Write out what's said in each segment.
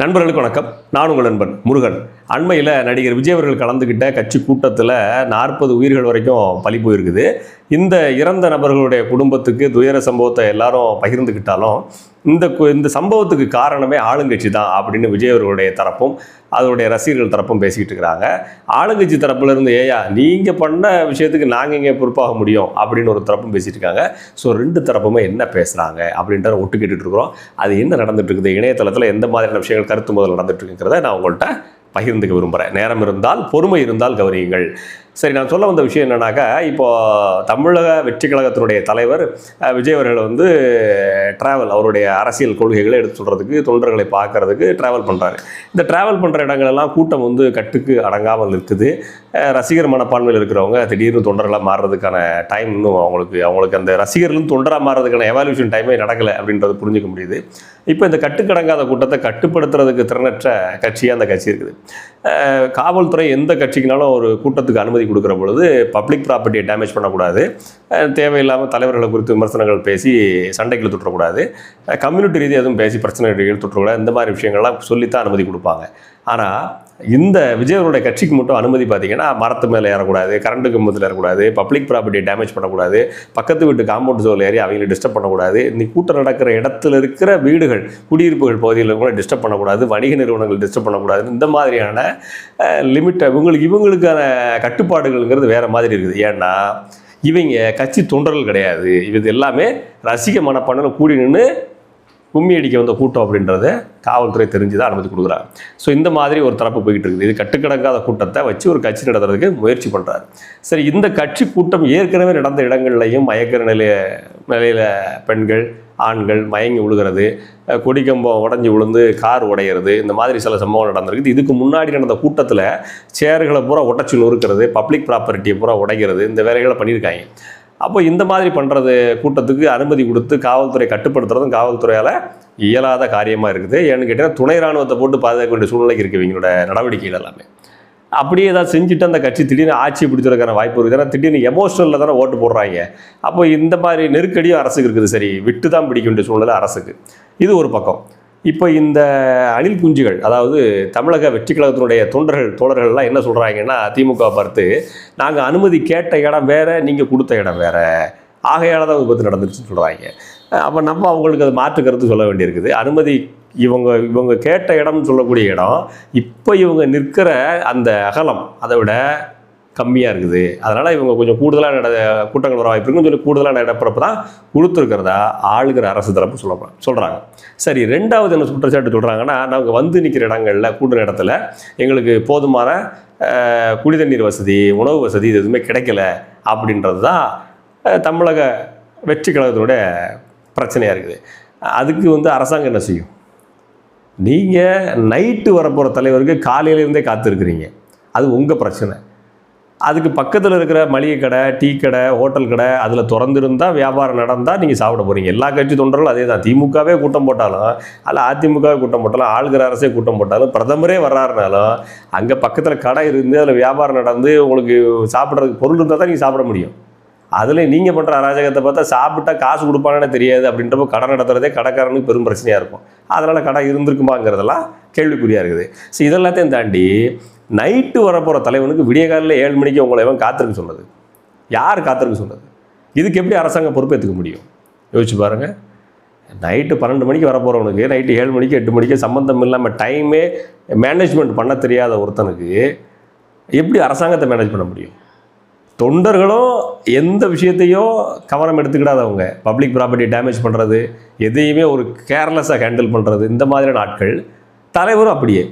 நண்பர்களுக்கு வணக்கம். நான் உங்கள் நண்பன் முருகன். அண்மையில் நடிகர் விஜய் அவர்கள் கலந்துக்கிட்ட கட்சி கூட்டத்தில் நாற்பது உயிர்கள் வரைக்கும் பழி போயிருக்குது. இந்த இறந்த நபர்களுடைய குடும்பத்துக்கு துயர சம்பவத்தை எல்லாரும் பகிர்ந்துக்கிட்டாலும் இந்த இந்த சம்பவத்துக்கு காரணமே ஆளுங்கட்சி தான் அப்படின்னு விஜய் அவர்களுடைய தரப்பும் அதனுடைய ரசிகர்கள் தரப்பும் பேசிக்கிட்டு இருக்கிறாங்க. ஆளுங்கட்சி தரப்புலேருந்து ஏயா நீங்கள் பண்ண விஷயத்துக்கு நாங்கள் இங்கே பொறுப்பாக முடியும்? அப்படின்னு ஒரு தரப்பும் பேசிட்டு இருக்காங்க. ஸோ ரெண்டு தரப்புமே என்ன பேசுகிறாங்க அப்படின்றத ஒட்டு கேட்டுட்டு இருக்கிறோம். அது என்ன நடந்துட்டு இருக்குது? இணையதளத்தில் எந்த மாதிரியான விஷயங்கள் கருத்து முதல் நடந்துட்டு இருக்குங்கிறத நான் உங்கள்கிட்ட பகிர்ந்துக்க விரும்புகிறேன் நேரம் இருந்தால் பொறுமை இருந்தால் கவனியுங்கள். சரி நான் சொல்ல வந்த விஷயம் என்னன்னாக்கா இப்போது தமிழக வெற்றி கழகத்தினுடைய தலைவர் அஹ், விஜய் அவர்கள் வந்து ட்ராவல் அவருடைய அரசியல் கொள்கைகளை எடுத்து சொல்கிறதுக்கு தொண்டர்களை பார்க்கறதுக்கு ட்ராவல் பண்ணுறாரு இந்த ட்ராவல் பண்ணுற இடங்களெல்லாம் கூட்டம் வந்து கட்டுக்கு அடங்காமல் இருக்குது. ரசிகர் மனப்பான்மையில் இருக்கிறவங்க திடீர்னு தொண்டர்களாக மாறுறதுக்கான டைம் இன்னும் அவங்களுக்கு அவங்களுக்கு அந்த ரசிகர்களும் தொண்டராக மாறுறதுக்கான எவால்யூஷன் டைமே நடக்கலை அப்படின்றது புரிஞ்சுக்க முடியுது. இப்போ இந்த கட்டுக்கடங்காத கூட்டத்தை கட்டுப்படுத்துறதுக்கு திறனற்ற கட்சியாக அந்த கட்சி இருக்குது. காவல்துறை எந்த கட்சிக்குனாலும் ஒரு கூட்டத்துக்கு அனுமதி கொடுக்குற பொழுது பப்ளிக் ப்ராப்பர்ட்டியை டேமேஜ் பண்ணக்கூடாது. தேவையில்லாமல் தலைவர்களை குறித்து விமர்சனங்கள் பேசி சண்டைக்கு துற்றக்கூடாது கம்யூனிட்டி ரீதியாக எதுவும் பேசி பிரச்சனைகள் இழுத்துட்றக்கூடாது இந்த மாதிரி விஷயங்கள்லாம் சொல்லித்தான் அனுமதி கொடுப்பாங்க. ஆனால் இந்த விஜயவருடைய கட்சிக்கு மட்டும் அனுமதி பார்த்தீங்கன்னா மரத்து மேலே ஏறக்கூடாது கரண்ட் கம்பத்தில் ஏறக்கூடாது பப்ளிக் ப்ராப்பர்ட்டியை டேமேஜ் பண்ணக்கூடாது பக்கத்து வீட்டு காம்பவுண்ட் ஜோல் ஏறி அவங்களை டிஸ்டர்ப் பண்ணக்கூடாது. இந்த கூட்டம் நடக்கிற இடத்துல இருக்கிற வீடுகள் குடியிருப்புகள் பகுதியில் கூட டிஸ்டர்ப் பண்ணக்கூடாது வணிக நிறுவனங்கள் டிஸ்டர்ப் பண்ணக்கூடாது. இந்த மாதிரியான லிமிட் இவங்களுக்கு இவங்களுக்கான கட்டுப்பாடுகள்ங்கிறது வேறு மாதிரி இருக்குது. ஏன்னா இவங்க கட்சி தொண்டர்கள் கிடையாது. இது எல்லாமே ரசிக மனப்பான்மையில் கூடி நின்று கும்மி அடிக்க வந்த கூட்டம் அப்படின்றத காவல்துறை தெரிஞ்சு தான் அனுமதி கொடுக்குறாங்க. ஸோ இந்த மாதிரி ஒரு தரப்பு போய்கிட்டு இருக்குது. இது கட்டுக்கடங்காத கூட்டத்தை வச்சு ஒரு கட்சி நடத்துறதுக்கு முயற்சி பண்ணுறாரு சரி இந்த கட்சி கூட்டம் ஏற்கனவே நடந்த இடங்கள்லையும் மயக்கிற நிலைய நிலையில் பெண்கள் ஆண்கள் மயங்கி விழுகிறது கொடிக்கம்பம் உடஞ்சி விழுந்து கார் உடையிறது இந்த மாதிரி சில சம்பவம் நடந்திருக்குது. இதுக்கு முன்னாடி நடந்த கூட்டத்தில் சேர்களை பூரா உடச்சி நொறுக்கிறது பப்ளிக் ப்ராப்பர்ட்டியை பூரா உடைக்கிறது இந்த வேலைகளை பண்ணியிருக்காங்க. அப்போ இந்த மாதிரி பண்ணுறது கூட்டத்துக்கு அனுமதி கொடுத்து காவல்துறை கட்டுப்படுத்துறதும் காவல்துறையால் இயலாத காரியமாக இருக்குது. ஏன்னு கேட்டீங்கன்னா துணை ராணுவத்தை போட்டு பாதுகாக்க வேண்டிய சூழ்நிலைக்கு இருக்குது இவங்களோட நடவடிக்கைகள் எல்லாமே. அப்படியே ஏதாவது செஞ்சுட்டு அந்த கட்சி திடீர்னு ஆட்சி பிடிச்சிருக்கிற வாய்ப்பு இருக்குது. ஏன்னா திடீர்னு எமோஷனலில் தானே ஓட்டு போடுறாங்க. அப்போ இந்த மாதிரி நெருக்கடியும் அரசுக்கு இருக்குது. சரி விட்டு தான் பிடிக்க வேண்டிய சூழ்நிலை அரசுக்கு. இது ஒரு பக்கம். இப்போ இந்த அணில் குஞ்சுகள் அதாவது தமிழக வெற்றி கழகத்தினுடைய தொண்டர்கள் தோழர்கள்லாம் என்ன சொல்கிறாங்கன்னா திமுக பார்த்து நாங்கள் அனுமதி கேட்ட இடம் வேறு நீங்கள் கொடுத்த இடம் வேறு. ஆகையால் தான் விபத்து நடந்துருச்சுன்னு சொல்கிறாங்க அப்போ நம்ம அவங்களுக்கு அது மாற்று கருத்து சொல்ல வேண்டியிருக்குது. அனுமதி இவங்க இவங்க கேட்ட இடம்னு சொல்லக்கூடிய இடம் இப்போ இவங்க நிற்கிற அந்த அகலம் அதை விட கம்மியாக இருக்குது. அதனால் இவங்க கொஞ்சம் கூடுதலாக நட கூட்டங்கள் வர வாய்ப்பு இருக்குன்னு சொல்லி கூடுதலாக நடப்புறப்ப தான் கொடுத்துருக்கிறதா ஆளுகிற அரசு தரப்பு சொல்ல சொல்கிறாங்க சரி ரெண்டாவது என்ன குற்றச்சாட்டு சொல்கிறாங்கன்னா நாங்கள் வந்து நிற்கிற இடங்களில் கூடுற இடத்துல எங்களுக்கு போதுமான அஹ், குடி தண்ணீர் வசதி உணவு வசதி இது எதுவுமே கிடைக்கல அப்படின்றது தான் தமிழக வெற்றி கழகத்தினுடைய பிரச்சனையாக இருக்குது. அதுக்கு வந்து அரசாங்கம் என்ன செய்யும்? நீங்கள் நைட்டு வரப்போகிற தலைவருக்கு காலையிலேருந்தே காத்திருக்கிறீங்க. அது உங்கள் பிரச்சனை. அதுக்கு பக்கத்தில் இருக்கிற மளிகை கடை டீ கடை ஹோட்டல் கடை அதில் திறந்திருந்தால் வியாபாரம் நடந்தால் நீங்கள் சாப்பிட போகிறீங்க எல்லா கட்சி தொண்டர்களும் அதே தான் திமுகவே கூட்டம் போட்டாலும் அல்ல அதிமுகவே கூட்டம் போட்டாலும் ஆளுகிற அரசே கூட்டம் போட்டாலும் பிரதமரே வர்றாருனாலும் அங்கே பக்கத்தில் கடை இருந்து அதில் வியாபாரம் நடந்து உங்களுக்கு சாப்பிட்றதுக்கு பொருள் இருந்தால் தான் நீங்கள் சாப்பிட முடியும். அதில் நீங்கள் பண்ணுற அராஜகத்தை பார்த்தா சாப்பிட்டா காசு கொடுப்பானே தெரியாது. அப்படின்றப்போ கடை நடத்துறதே கடைக்காரனுக்கு பெரும் பிரச்சனையாக இருக்கும். அதனால் கடை இருந்திருக்குமாங்கிறதெல்லாம் கேள்விக்குறியாக இருக்குது. ஸோ இதெல்லாத்தையும் தாண்டி நைட்டு வரப்போகிற தலைவனுக்கு விடிய காலையில் ஏழு மணிக்கு உங்களை எவன் காத்திருக்க சொன்னது. யார் காத்திருக்க சொன்னது? இதுக்கு எப்படி அரசாங்கம் பொறுப்பேற்றுக்க முடியும்? யோசிச்சு பாருங்கள் நைட்டு பன்னெண்டு மணிக்கு வரப்போகிறவனுக்கு நைட்டு ஏழு மணிக்கு எட்டு மணிக்கு சம்மந்தம் இல்லாமல் டைமே மேனேஜ்மெண்ட் பண்ண தெரியாத ஒருத்தனுக்கு எப்படி அரசாங்கத்தை மேனேஜ் பண்ண முடியும்? தொண்டர்களும் எந்த விஷயத்தையும் கவனம் எடுத்துக்கிடாதவங்க. பப்ளிக் ப்ராப்பர்ட்டி டேமேஜ் பண்ணுறது எதையுமே ஒரு கேர்லெஸ்ஸாக ஹேண்டில் பண்ணுறது இந்த மாதிரியான ஆட்கள் தலைவரும் அப்படியே.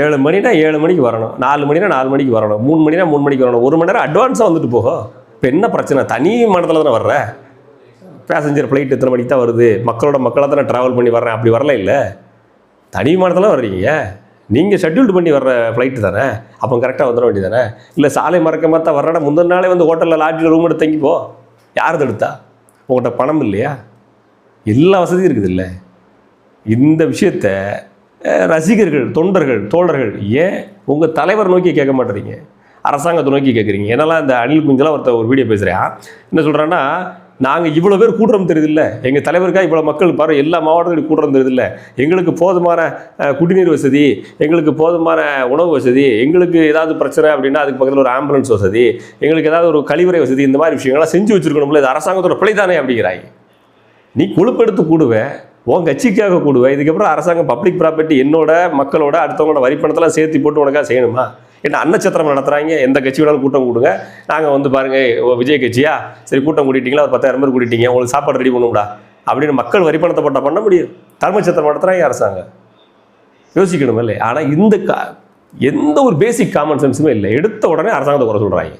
ஏழு மணினா ஏழு மணிக்கு வரணும். நாலு மணினா நாலு மணிக்கு வரணும். மூணு மணினா மூணு மணிக்கு வரணும். ஒரு மணி நேரம் அட்வான்ஸாக வந்துட்டு போகும் இப்போ என்ன பிரச்சனை? தனி மனத்தில் தானே வர்ற? பேசஞ்சர் ஃப்ளைட் எத்தனை மணிக்கு தான் வருது? மக்களோட மக்களாக தானே ட்ராவல் பண்ணி வர்றேன். அப்படி வரல இல்லை. தனி விமானத்தில் வர்றீங்க நீங்கள் ஷெட்யூல்டு பண்ணி வர்ற ஃப்ளைட்டு தானே? அப்போ கரெக்டாக வந்துட வேண்டியதானே இல்லை சாலை மறக்கமாக தான் வர்றேன்னா முந்தின நாளே வந்து ஹோட்டலில் லாட்ஜில் ரூம் எடுத்து தங்கி போ. யார் தடுத்தா உங்கள்கிட்ட பணம் இல்லையா? எல்லா வசதியும் இருக்குது இல்லை இந்த விஷயத்த ரசிகர்கள் தொண்டர்கள் தோழர்கள் ஏன் உங்கள் தலைவர் நோக்கி கேட்க மாட்டேறீங்க? அரசாங்கத்தை நோக்கி கேட்குறீங்க. என்னெல்லாம் இந்த அனில் குஞ்சலாம் ஒருத்தர் ஒரு வீடியோ பேசுகிறேன் என்ன சொல்கிறேன்னா நாங்கள் இவ்வளோ பேர் கூட்டுறோம் தெரியுதில்ல எங்கள் தலைவருக்காக இவ்வளோ மக்கள் பாரு எல்லா மாவட்டத்திலும் கூட்டுறோம் தெரியுதில்ல எங்களுக்கு போதுமான குடிநீர் வசதி எங்களுக்கு போதுமான உணவு வசதி எங்களுக்கு ஏதாவது பிரச்சனை அப்படின்னா அதுக்கு பக்கத்தில் ஒரு ஆம்புலன்ஸ் வசதி எங்களுக்கு ஏதாவது ஒரு கழிவறை வசதி இந்த மாதிரி விஷயங்கள்லாம் செஞ்சு வச்சிருக்கணும்ல. இது அரசாங்கத்தோட பிழை தானே அப்படிங்கிறாய். நீ கொழுப்பெடுத்து கூடுவ. உன் கட்சிக்காக கூடுவேன் இதுக்கப்புறம் அரசாங்கம் பப்ளிக் ப்ராப்பர்ட்டி என்னோட மக்களோட அடுத்தவங்களோட வரி பணத்தெல்லாம் சேர்த்து போட்டு உனக்காக செய்யணுமா? என்ன அன்னச்சத்திரம் நடத்துகிறாங்க எந்த கட்சி வேணாலும் கூட்டம் கூடுங்க. நாங்கள் வந்து பாருங்க ஓ, விஜய் கட்சியா? சரி கூட்டம் கூட்டிட்டீங்களா ஒரு பத்தாயிரம் பேர் கூட்டிட்டீங்க உங்களுக்கு சாப்பாடு ரெடி பண்ணும்டா. அப்படின்னு மக்கள் வரி பணத்தை போட்டால் பண்ண முடியும். தர்மச்சத்திரம் நடத்துகிறாங்க அரசாங்கம். யோசிக்கணும் இல்லை ஆனால் இந்த கா எந்த ஒரு பேசிக் காமன் சென்ஸுமே இல்லை. எடுத்த உடனே அரசாங்கத்தை குறை சொல்கிறாங்க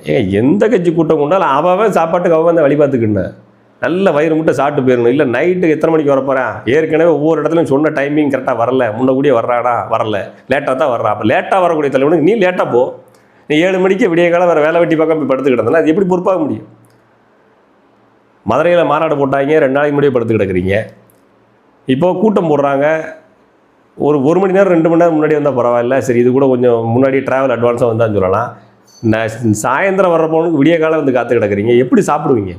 ஏன் எந்த கட்சி கூட்டம் கொண்டாலும் அவன் அவன் சாப்பாட்டுக்கு அவன் தான் வழி பார்த்துக்கிட்டேன் நல்ல வயிறு முட்டை சாப்பிட்டு போயிடணும் இல்லை நைட்டு எத்தனை மணிக்கு வர போகிறேன் ஏற்கனவே ஒவ்வொரு இடத்துலையும் சொன்ன டைமிங் கரெக்டாக வரல. முன்ன கூடிய வர்றாடா? வரல. லேட்டாக தான் வர்றா. அப்போ லேட்டாக வரக்கூடிய தலைவனுக்கு நீ லேட்டாக போ. நீ ஏழு மணிக்கு விடிய காலம் வேறு வேலை வெட்டி பக்கம் போய் படுத்து கிடந்தனா அது எப்படி பொறுப்பாக முடியும்? மதுரையில் மாநாடு போட்டாங்க. ரெண்டு நாளைக்கு முன்னாடியே படுத்து கிடக்குறீங்க. இப்போது கூட்டம் போடுறாங்க. ஒரு ஒரு மணி நேரம் ரெண்டு மணி நேரம் முன்னாடி வந்தால் பரவாயில்ல. சரி இது கூட கொஞ்சம் முன்னாடி ட்ராவல் அட்வான்ஸாக வந்தான்னு சொல்லலாம். நான் சாயந்தரம் வர்றப்போனுக்கு விடிய காலம் வந்து காத்து கிடக்குறீங்க. எப்படி சாப்பிடுவீங்க?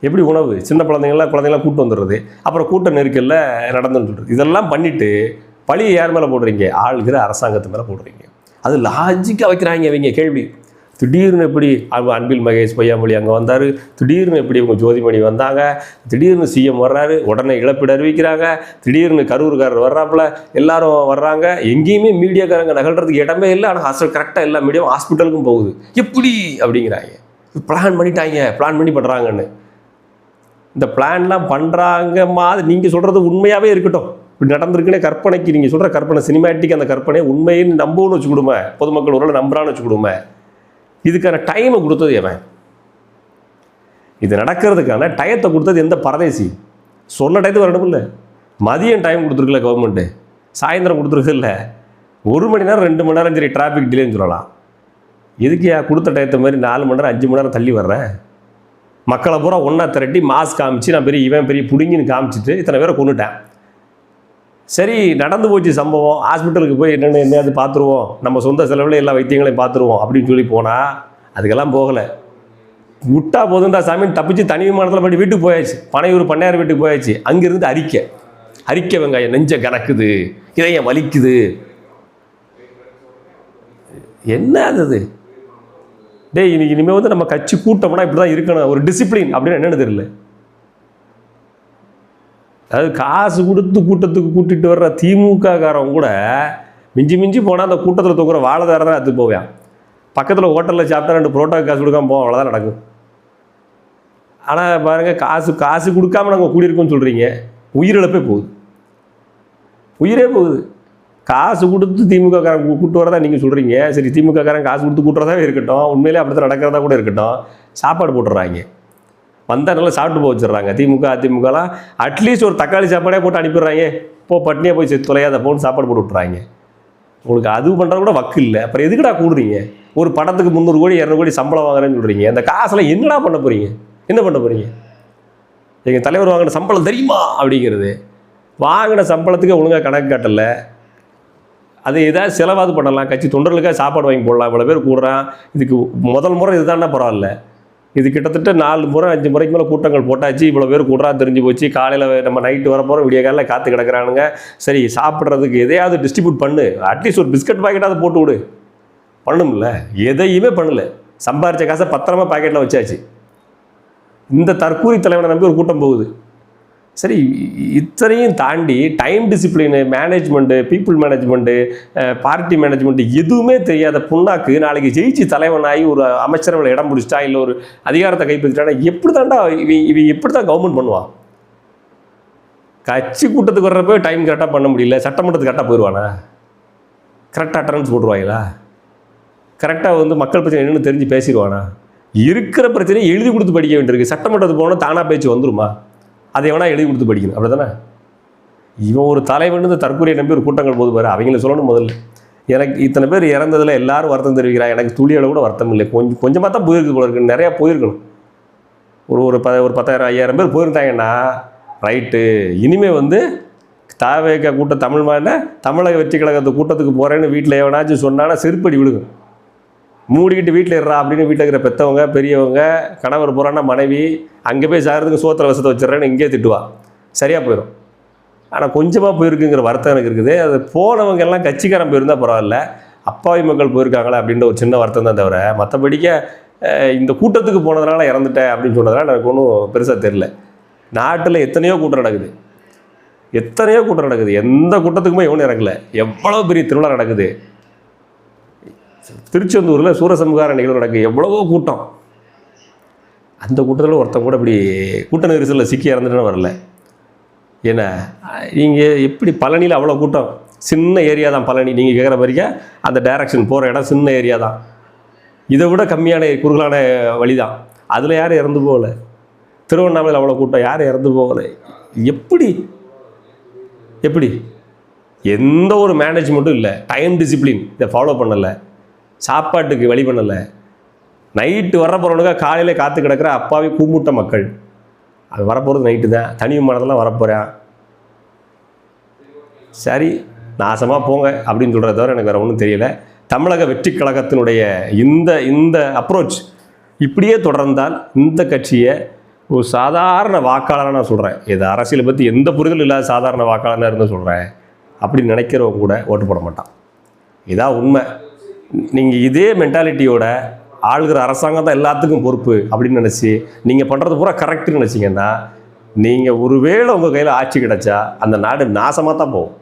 எப்படி உணவு? சின்ன குழந்தைங்களாம் குழந்தைங்களாம் கூட்டு வந்துடுறது. அப்புறம் கூட்ட நெருக்கல்ல நடந்துட்டு இதெல்லாம் பண்ணிவிட்டு பழியை யார் மேலே போடுறீங்க? ஆளுகிற அரசாங்கத்து மேலே போடுறீங்க. அது லாஜிக்காக வைக்கிறாங்க இவங்க கேள்வி. திடீர்னு எப்படி அவங்க அன்பில் மகேஷ் பொய்யாமொழி அங்கே வந்தார்? திடீர்னு எப்படி இவங்க ஜோதிமணி வந்தாங்க? திடீர்னு சிஎம் வர்றாரு உடனே இழப்பீடு அறிவிக்கிறாங்க. திடீர்னு கரூர்காரர் வர்றாப்புல எல்லாரும் வர்றாங்க. எங்கேயுமே மீடியாக்காரங்க நகழ்றதுக்கு இடமே இல்லை. ஆனால் ஹாஸ்பிட்டல் கரெக்டாக எல்லா மீடியாவும் ஹாஸ்பிட்டலுக்கும் போகுது. எப்படி? அப்படிங்கிறாங்க. பிளான் பண்ணிட்டாங்க. பிளான் பண்ணி பண்ணுறாங்கன்னு இந்த பிளான்லாம் பண்ணுறாங்க மாதிரி நீங்கள் சொல்கிறது உண்மையாகவே இருக்கட்டும். இப்படி நடந்திருக்குன்னே கற்பனைக்கு நீங்கள் சொல்கிற கற்பனை சினிமேட்டிக் அந்த கற்பனை உண்மைன்னு நம்புன்னு வச்சு பொதுமக்கள் ஒரு நம்புறான்னு வச்சு கொடுமை இதுக்கான டைமை கொடுத்தது எவன்? இது நடக்கிறதுக்கான டயத்தை கொடுத்தது எந்த பரதேசி? சொன்ன டயத்துக்கு வரணும் இல்லை. மதியம் டைம் கொடுத்துருக்குல்ல கவர்மெண்ட்டு சாயந்தரம் கொடுத்துருக்கு இல்லை. ஒரு மணி நேரம் ரெண்டு மணி நேரம் சரி டிராஃபிக் டிலேன்னு சொல்லலாம். எதுக்கு ஏன் கொடுத்த டயத்தை மாதிரி நாலு மணி நேரம் அஞ்சு மணி நேரம் தள்ளி வர்றேன் மக்களை பூரா ஒன்றா திரட்டி மாஸ் காமிச்சு நான் பெரிய இவன் பெரிய பிடுங்கின்னு காமிச்சிட்டு இத்தனை பேரை கொண்டுட்டேன் சரி நடந்து போச்சு சம்பவம். ஹாஸ்பிட்டலுக்கு போய் என்னென்ன என்னையாவது பார்த்துருவோம். நம்ம சொந்த செலவில் எல்லா வைத்தியங்களையும் பார்த்துருவோம் அப்படின்னு சொல்லி போனால் அதுக்கெல்லாம் போகலை. விட்டா போதுண்டா சாமி தப்பிச்சு தனி விமானத்தில் போய் வீட்டுக்கு போயாச்சு. பனையூர் பண்ணையார் வீட்டுக்கு போயாச்சு. அங்கேருந்து அரிக்க. அரிக்க வெங்காயம் நெஞ்ச கணக்குது இதயம் வலிக்குது. என்ன அது? டே டேய் இன்னைக்கு இனிமேல் வந்து நம்ம கட்சி கூட்டம்னா இப்படி தான் இருக்கணும். ஒரு டிசிப்ளின் அப்படின்னு என்னன்னு தெரியல. அதாவது காசு கொடுத்து கூட்டத்துக்கு கூட்டிட்டு வர்ற திமுக காரன் கூட மிஞ்சி மிஞ்சி போனால் அந்த கூட்டத்தில் தூக்குற வாழைதார தான் எடுத்து போவேன். பக்கத்தில் ஹோட்டலில் சாப்பிட்டா ரெண்டு புரோட்டா காசு கொடுக்காம போவோம் அவ்வளோதான் நடக்கும். ஆனால் பாருங்கள் காசு காசு கொடுக்காம நாங்கள் கூடியிருக்கோம்னு சொல்கிறீங்க உயிரிழப்பே போகுது. உயிரே போகுது. காசு கொடுத்து திமுக காரன் கூப்பிட்டு வரதா நீங்கள் சொல்கிறீங்க சரி திமுக காரன் காசு கொடுத்து கூட்டுறதாவே இருக்கட்டும். உண்மையிலே அப்படி தான் நடக்கிறதா கூட இருக்கட்டும். சாப்பாடு போட்டுறாங்க வந்தால் நல்லா சாப்பிட்டு போக வச்சிடுறாங்க. திமுக அதிமுகலாம் அட்லீஸ்ட் ஒரு தக்காளி சாப்பாடே போட்டு அனுப்பிடுறாங்க. போ பட்னியாக போய் சரி தொலையாத போன்னு சாப்பாடு போட்டு விட்றாங்க உங்களுக்கு அது பண்ணுறது கூட வக்கு இல்லை. அப்புறம் எதுக்குடா கூடுறீங்க? ஒரு படத்துக்கு முந்நூறு கோடி இரநூறு கோடி சம்பளம் வாங்குறேன்னு சொல்கிறீங்க அந்த காசெல்லாம் என்னடா பண்ண போகிறீங்க என்ன பண்ண போகிறீங்க எங்கள் தலைவர் வாங்கின சம்பளம் தெரியுமா? அப்படிங்கிறது. வாங்கின சம்பளத்துக்கு ஒழுங்காக கணக்கு காட்டலை. அது ஏதாவது செலவாது பண்ணலாம். கட்சி தொண்டர்களுக்காக சாப்பாடு வாங்கி போடலாம். இவ்வளோ பேர் கூடுறான். இதுக்கு முதல் முறை இதுதான்னா பரவாயில்ல. இது கிட்டத்தட்ட நாலு முறை அஞ்சு முறைக்கு மேலே கூட்டங்கள் போட்டாச்சு. இவ்வளோ பேர் கூடுறா தெரிஞ்சு போச்சு. காலையில் நம்ம நைட்டு வர போகிறோம் விடிய காலையில் காத்து கிடக்குறானுங்க. சரி சாப்பிட்றதுக்கு எதையாவது டிஸ்ட்ரிபியூட் பண்ணு. அட்லீஸ்ட் ஒரு பிஸ்கட் பாக்கெட்டாவது போட்டு விடு. பண்ணணும்ல. எதையுமே பண்ணல. சம்பாரித்த காசை பத்திரமா பாக்கெட்டில் வச்சாச்சு. இந்த தற்கூரி தலைவனை நம்பி ஒரு கூட்டம் போகுது. சரி இத்தனையும் தாண்டி time discipline management people management party management எதுவுமே தெரியாத புண்ணாக்கு நாளைக்கு ஜெயிச்சு தலைவனாகி ஒரு அமைச்சரவையில் இடம் பிடிச்சிட்டா இல்லை ஒரு அதிகாரத்தை கைப்பற்றிட்டானா எப்படி தாண்டா இவன் இவன் எப்படி தான் கவர்மெண்ட் பண்ணுவான் கட்சி கூட்டத்துக்கு வர்றப்போ டைம் கரெக்டாக பண்ண முடியல சட்டமன்றத்துக்கு கரெக்டாக போயிடுவானா கரெக்டாக அட்டனன்ஸ் போட்டுருவாங்களா? கரெக்டாக வந்து மக்கள் பிரச்சனை என்னென்னு தெரிஞ்சு பேசிடுவானா? இருக்கிற பிரச்சனையை எழுதி கொடுத்து படிக்க வேண்டியிருக்கு. சட்டமன்றத்துக்கு போனால் தானாக பேச்சு வந்துருமா? அதை எவனா எழுதி கொடுத்து படிக்கணும். அப்படி தானே இவன் ஒரு தலைவன் இந்த தற்கொலையை நம்பி ஒரு கூட்டங்கள் போது பாரு அவங்கள சொல்லணும் முதல்ல. எனக்கு இத்தனை பேர் இறந்ததில் எல்லாரும் வருத்தம் தெரிவிக்கிறான் எனக்கு துளியளவு கூட வருத்தம் இல்லை. கொஞ்சம் கொஞ்சமாக தான் போயிருக்கு போல இருக்கு. நிறையா போயிருக்கணும். ஒரு ஒரு ப ஒரு பத்தாயிரம் ஐயாயிரம் பேர் போயிருந்தாங்கன்னா ரைட்டு இனிமேல் வந்து தாவேக்க கூட்டம் தமிழ் மாநில தமிழக வெற்றி கழகத்து கூட்டத்துக்கு போகிறேன்னு வீட்டில் எவனாச்சும் சொன்னானா செருப்படி விடுங்க. மூடிக்கிட்டு வீட்டில் இருறா அப்படின்னு வீட்டில் இருக்கிற பெற்றவங்க பெரியவங்க கணவர் போகிறான்னா மனைவி அங்கே போய் சாகிறதுக்கு சோத்திர வசத்தை வச்சிடறேன்னு இங்கேயே திட்டுவா. சரியாக போயிடும் ஆனால் கொஞ்சமாக போயிருக்குங்கிற வருத்தம் எனக்கு இருக்குது. அது போனவங்க எல்லாம் கட்சிக்காரன் போயிருந்தால் பரவாயில்ல. அப்பாவி மக்கள் போயிருக்காங்களே அப்படின்ற ஒரு சின்ன வருத்தம் தான் தவிர மற்றபடிக்க இந்த கூட்டத்துக்கு போனதுனால இறந்துட்டேன் அப்படின்னு சொன்னதுனால எனக்கு ஒன்றும் பெருசாக தெரில நாட்டில் எத்தனையோ கூட்டம் நடக்குது. எத்தனையோ கூட்டம் நடக்குது. எந்த கூட்டத்துக்குமே எவனும் இறங்கலை. எவ்வளோ பெரிய திருவிழா நடக்குது. திருச்செந்தூரில் சூரசம்ஹார நிகழ்வு நடக்குது எவ்வளவோ கூட்டம். அந்த கூட்டத்தில் ஒருத்தன் கூட இப்படி கூட்ட நெரிசலில் சிக்கி இறந்துட்டுன்னு வரல. ஏன்னா நீங்கள் எப்படி பழனியில் அவ்வளோ கூட்டம்? சின்ன ஏரியா தான் பழனி. நீங்கள் கேட்குற மாதிரிக்க அந்த டைரக்ஷன் போகிற இடம் சின்ன ஏரியா தான். இதை விட கம்மியான குறுகலான வழி தான். அதில் யாரும் இறந்து போகல. திருவண்ணாமலையில் அவ்வளோ கூட்டம் யாரும் இறந்து போகலை. எப்படி? எப்படி? எந்த ஒரு மேனேஜ்மெண்ட்டும் இல்லை. டைம் டிசிப்ளின் இதை ஃபாலோ பண்ணலை. சாப்பாட்டுக்கு வழி பண்ணலை. நைட்டு வர போகிறவனுக்கா காலையில் காத்து கிடக்கிற அப்பாவே கூமுட்ட மக்கள். அது வரப்போகிறது நைட்டு தான். தனி விமானத்தெல்லாம் வரப்போகிறேன் சரி நாசமாக போங்க அப்படின்னு சொல்கிறத தவிர எனக்கு வேறு ஒன்றும் தெரியல. தமிழக வெற்றி கழகத்தினுடைய இந்த இந்த அப்ரோச் இப்படியே தொடர்ந்தால் இந்த கட்சியை ஒரு சாதாரண வாக்காளராக நான் சொல்கிறேன் இது அரசியலை பற்றி எந்த புரிதலும் இல்லாத சாதாரண வாக்காளராக இருந்து சொல்கிறேன் அப்படி நினைக்கிறவங்க கூட ஓட்டு போட மாட்டான். இதான் உண்மை. நீங்கள் இதே மென்டாலிட்டியோட ஆளுகிற அரசாங்கம் தான் எல்லாத்துக்கும் பொறுப்பு அப்படின்னு நினச்சி நீங்கள் பண்ணுறது பூரா கரெக்டுன்னு நினச்சிங்கன்னா நீங்கள் ஒருவேளை உங்கள் கையில் ஆட்சி கிடச்சா அந்த நாடு நாசமாக தான் போகும்.